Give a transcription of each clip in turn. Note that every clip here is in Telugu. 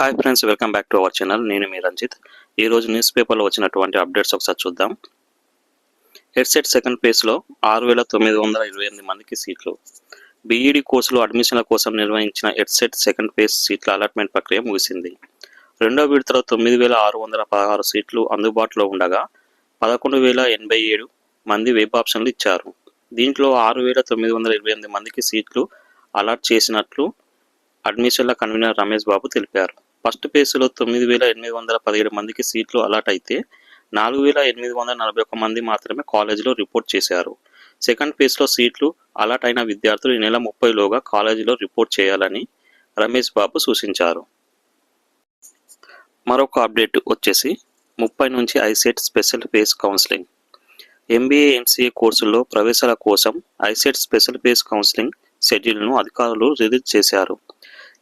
Hi friends welcome back to our channel నేను మీ రంజిత్. ఈరోజు న్యూస్ పేపర్లో వచ్చినటువంటి అప్డేట్స్ ఒకసారి చూద్దాం. హెడ్సెట్ సెకండ్ ఫేజ్లో ఆరు వేల తొమ్మిది వందల ఇరవై ఎనిమిది మందికి సీట్లు. బీఈడి కోర్సులో అడ్మిషన్ల కోసం నిర్వహించిన హెడ్సెట్ సెకండ్ ఫేజ్ సీట్ల అలాట్మెంట్ ప్రక్రియ ముగిసింది. రెండో విడతలో తొమ్మిది వేల ఆరు వందల పదహారు సీట్లు అందుబాటులో ఉండగా పదకొండు వేల ఎనభై ఏడు మంది వెబ్ ఆప్షన్లు ఇచ్చారు. దీంట్లో ఆరు వేల తొమ్మిది వందల ఇరవై ఎనిమిది మందికి సీట్లు అలాట్ చేసినట్లు అడ్మిషన్ల కన్వీనర్ రమేష్ బాబు తెలిపారు. ఫస్ట్ ఫేజ్లో తొమ్మిది వేల ఎనిమిది వందల పదిహేడు మందికి సీట్లు అలాట్ అయితే నాలుగు వేల ఎనిమిది వందల నలభై ఒక్క మంది మాత్రమే కాలేజీలో రిపోర్ట్ చేశారు. సెకండ్ ఫేజ్లో సీట్లు అలాట్ అయిన విద్యార్థులు ఈ నెల ముప్పైలోగా కాలేజీలో రిపోర్ట్ చేయాలని రమేష్ బాబు సూచించారు. మరొక అప్డేట్ వచ్చేసి ముప్పై నుంచి ICET special phase counselling. MBA MCA కోర్సుల్లో ప్రవేశాల కోసం ఐసెట్ స్పెషల్ ఫేజ్ కౌన్సిలింగ్ షెడ్యూల్ను అధికారులు రిలీజ్ చేశారు.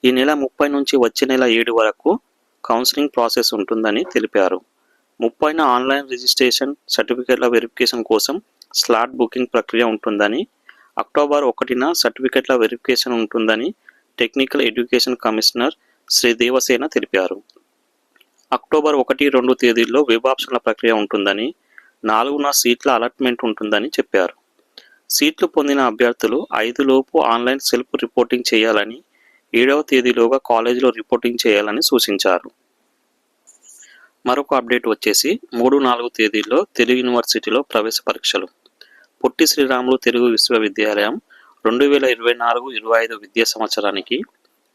ఈ నెల ముప్పై నుంచి వచ్చే నెల ఏడు వరకు కౌన్సిలింగ్ ప్రాసెస్ ఉంటుందని తెలిపారు. ముప్పైన ఆన్లైన్ రిజిస్ట్రేషన్ సర్టిఫికేట్ల వెరిఫికేషన్ కోసం స్లాట్ బుకింగ్ ప్రక్రియ ఉంటుందని అక్టోబర్ ఒకటిన సర్టిఫికేట్ల వెరిఫికేషన్ ఉంటుందని technical education commissioner Shri Devasena తెలిపారు. అక్టోబర్ ఒకటి రెండు తేదీల్లో వెబ్ ఆప్షన్ల ప్రక్రియ ఉంటుందని నాలుగున సీట్ల అలాట్మెంట్ ఉంటుందని చెప్పారు. సీట్లు పొందిన అభ్యర్థులు ఐదులోపు ఆన్లైన్ సెల్ఫ్ రిపోర్టింగ్ చేయాలని ఏడవ తేదీలోగా కాలేజీలో రిపోర్టింగ్ చేయాలని సూచించారు. మరొక అప్డేట్ వచ్చేసి మూడు నాలుగు తేదీల్లో తెలుగు యూనివర్సిటీలో ప్రవేశ పరీక్షలు. పొట్టి శ్రీరాములు తెలుగు విశ్వవిద్యాలయం రెండు వేల ఇరవై నాలుగు ఇరవై ఐదు విద్యా సంవత్సరానికి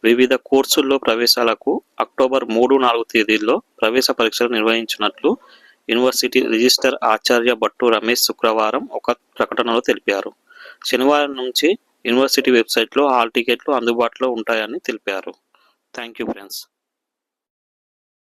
వివిధ కోర్సుల్లో ప్రవేశాలకు అక్టోబర్ మూడు నాలుగు తేదీల్లో ప్రవేశ పరీక్షలు నిర్వహించినట్లు యూనివర్సిటీ రిజిస్టర్ ఆచార్య భట్టు రమేష్ శుక్రవారం ఒక ప్రకటనలో తెలిపారు. శనివారం నుంచి యూనివర్సిటీ వెబ్సైట్లో హాల్ టికెట్లు అందుబాటులో ఉంటాయని తెలిపారు. Thank you friends.